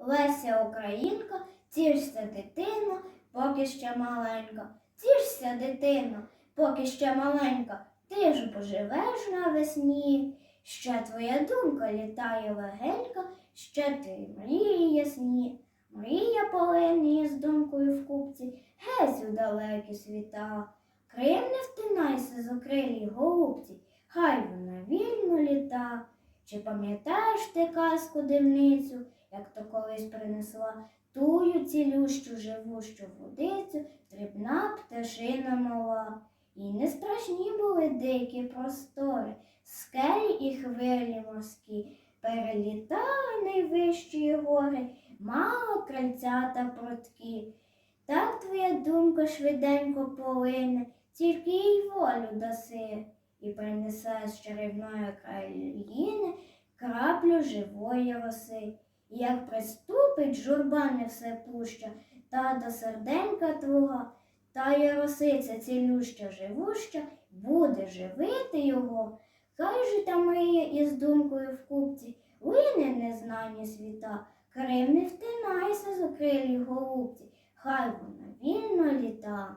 Леся Українка, тішся дитино, поки ще маленька. Тішся, дитино, поки ще маленька, ти ж поживеш навесні. Ще твоя думка літає легенька, ще ти мрії ясні. Мрія полине з думкою в купці, геть у далекі світа. Крим не втинайся з окрилій голубці, хай вона вільно літа. Чи пам'ятаєш ти казку дивницю, як то колись принесла тую цілющу живущу водицю, дрібна пташина мала. І не страшні були дикі простори, скелі і хвилі морські, перелітали найвищі гори, мало крильця та прутки. Так твоя думка швиденько полине, тільки їй волю даси, і принесе з чарівної країни краплю живої роси. Як приступить журба все пуща, та до серденька твого, та й росиця цілюща живуща, буде живити його. Хай же та мрія із думкою в купці, лине незнані світа, Крим не втинайся з окрилі голубці, хай вона вільно літа.